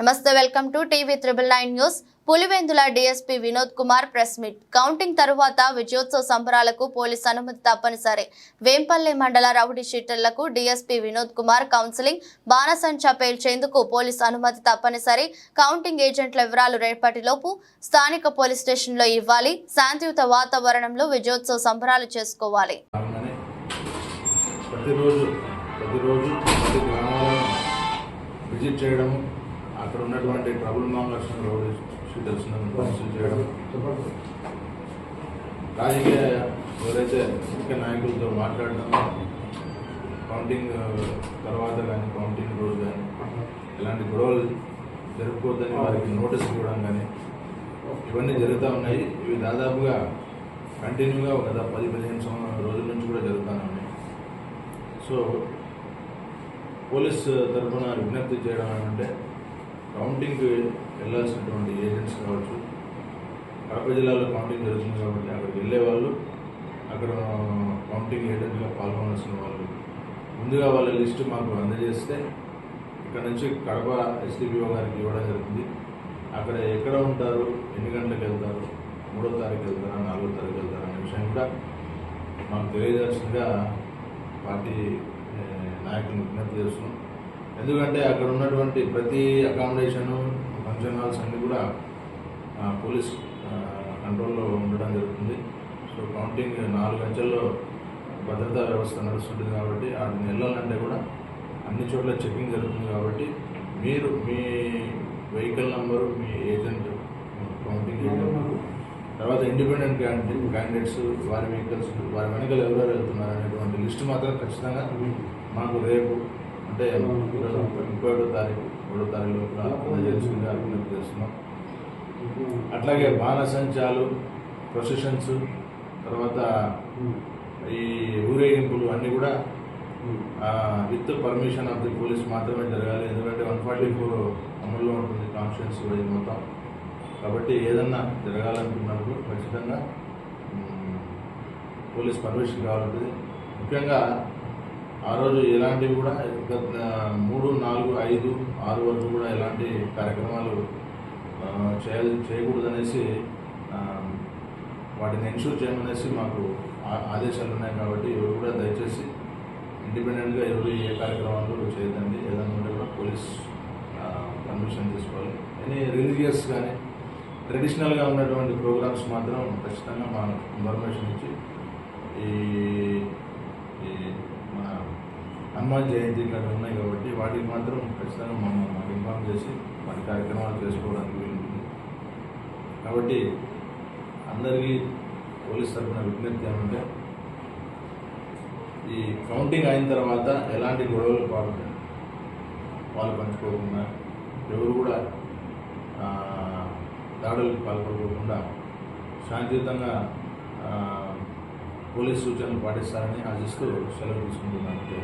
నమస్తే welcome to TV triple nine news. Pulivendula DSP Vinod Kumar press meet. Counting తరువాత విజయోత్సవ సంబరాలకు police అనుమతి తప్పనిసరి. వేంపల్లి మండల రౌడీ షీటర్లకు డీఎస్పీ వినోద్ కుమార్ కౌన్సిలింగ్ బాణసంచా పేల్చేందుకు పోలీస్ అనుమతి తప్పనిసరి. కౌంటింగ్ ఏజెంట్ల వివరాలు రేపటిలోపు స్థానిక పోలీస్ స్టేషన్లో ఇవ్వాలి. శాంతియుత వాతావరణంలో విజయోత్సవ సంబరాలు చేసుకోవాలి. ప్రతిరోజు ప్రతిరోజు ప్రతి గ్రామాలను విజిట్ చేయడము అక్కడ ఉన్నటువంటి ట్రబుల్ మాంగర్స్ రోడ్ షీటర్స్ను చేయడం రాజకీయ ఎవరైతే ముఖ్య నాయకులతో మాట్లాడడం కౌంటింగ్ తర్వాత కానీ కౌంటింగ్ రోజు కానీ ఇలాంటి గొడవలు జరుపుకోవద్దని వారికి నోటీస్ ఇవ్వడం కానీ ఇవన్నీ జరుగుతూ ఉన్నాయి. ఇవి దాదాపుగా కంటిన్యూగా ఒక గత పది పదిహేను సంవత్సరం రోజుల నుంచి కూడా జరుగుతూనే ఉన్నాయి. సో పోలీస్ తరఫున విజ్ఞప్తి చేయడం అంటే కౌంటింగ్కి వెళ్ళాల్సినటువంటి ఏజెంట్స్ కావచ్చు. కడప జిల్లాలో కౌంటింగ్ జరుగుతుంది కాబట్టి అక్కడికి వెళ్ళే వాళ్ళు అక్కడ కౌంటింగ్ ఏజెంట్గా పాల్గొనాల్సిన వాళ్ళు. ముందుగా వాళ్ళ లిస్టు మాకు అందజేస్తే ఇక్కడ నుంచి కడప ఎస్డిపిఓ గారికి ఇవ్వడం జరుగుతుంది. అక్కడ ఎక్కడ ఉంటారు ఎన్ని గంటలకు వెళ్తారు మూడో తారీఖు వెళ్తారా నాలుగో తారీఖు వెళ్తారా అనే విషయం కూడా మాకు తెలియజేసిందిగా పార్టీ నాయకులను విజ్ఞప్తి చేస్తున్నాం. ఎందుకంటే అక్కడ ఉన్నటువంటి ప్రతి అకామిడేషను ఫంక్షన్ హాల్స్ అన్నీ కూడా ఆ, పోలీస్ ఆ, కంట్రోల్లో ఉండడం జరుగుతుంది. సో కౌంటింగ్ నాలుగు అంచెల్లో భద్రతా వ్యవస్థ నడుస్తుంటుంది కాబట్టి వాటిని వెళ్ళాలంటే కూడా అన్ని చోట్ల చెకింగ్ జరుగుతుంది కాబట్టి మీరు మీ వెహికల్ నంబరు మీ ఏజెంట్ కౌంటింగ్ తర్వాత ఇండిపెండెంట్ క్యాండిడేట్ క్యాండిడేట్స్ వారి వెహికల్స్ వారి వెనకాల ఎవరెవరు వెళ్తున్నారు అనేటువంటి లిస్ట్ మాత్రం ఖచ్చితంగా మాకు రేపు అంటే ముప్పై ఒకటో తారీఖు ఒకటో తారీఖు లోపల అందజేసిందిగా విజ్ఞప్తి చేస్తున్నాం. అట్లాగే బాణసంచాలు ప్రొసెషన్స్ తర్వాత ఈ ఊరేగింపులు అన్నీ కూడా with permission of the police మాత్రమే జరగాలి. ఎందుకంటే వన్ ఫార్టీ ఫోర్ అమల్లో ఉంటుంది కాన్షియన్స్ వైజ్ మొత్తం. కాబట్టి ఏదన్నా జరగాలనుకున్నప్పుడు ఖచ్చితంగా పోలీస్ పర్మిషన్ కావాలంటుంది. ముఖ్యంగా ఆ రోజు ఎలాంటివి కూడా మూడు నాలుగు ఐదు ఆరు వరకు కూడా ఎలాంటి కార్యక్రమాలు చేయ చేయకూడదనేసి వాటిని ఎన్షూర్ చేయమనేసి మాకు ఆ- ఆదేశాలు ఉన్నాయి కాబట్టి ఎవరు కూడా దయచేసి ఇండిపెండెంట్గా ఎవరు ఏ కార్యక్రమాలు చేయదండి ఏదైనా ఉంటే కూడా పోలీస్ పర్మిషన్ తీసుకోవాలి. ఎనీ రిలీజియస్ కానీ ట్రెడిషనల్గా ఉన్నటువంటి ప్రోగ్రామ్స్ మాత్రం ఖచ్చితంగా మా ఇన్ఫర్మేషన్ ఇచ్చి ఈ ఈ హనుమాన్ జయంతి ఇక్కడ ఉన్నాయి కాబట్టి వాటికి మాత్రం ఖచ్చితంగా మనం మాకు ఇన్ఫార్మ్ చేసి మన కార్యక్రమాలు చేసుకోవడానికి వీలుంటుంది. కాబట్టి అందరికీ పోలీస్ తరఫున విజ్ఞప్తి ఏమంటే ఈ కౌంటింగ్ అయిన తర్వాత ఎలాంటి గొడవలు పాలు పాలు పంచుకోకుండా ఎవరు కూడా దాడులకు పాల్పడుకోకుండా శాంతియుతంగా పోలీస్ సూచనలు పాటిస్తారని ఆశిస్తూ సెలవు తీసుకుంటున్నాను.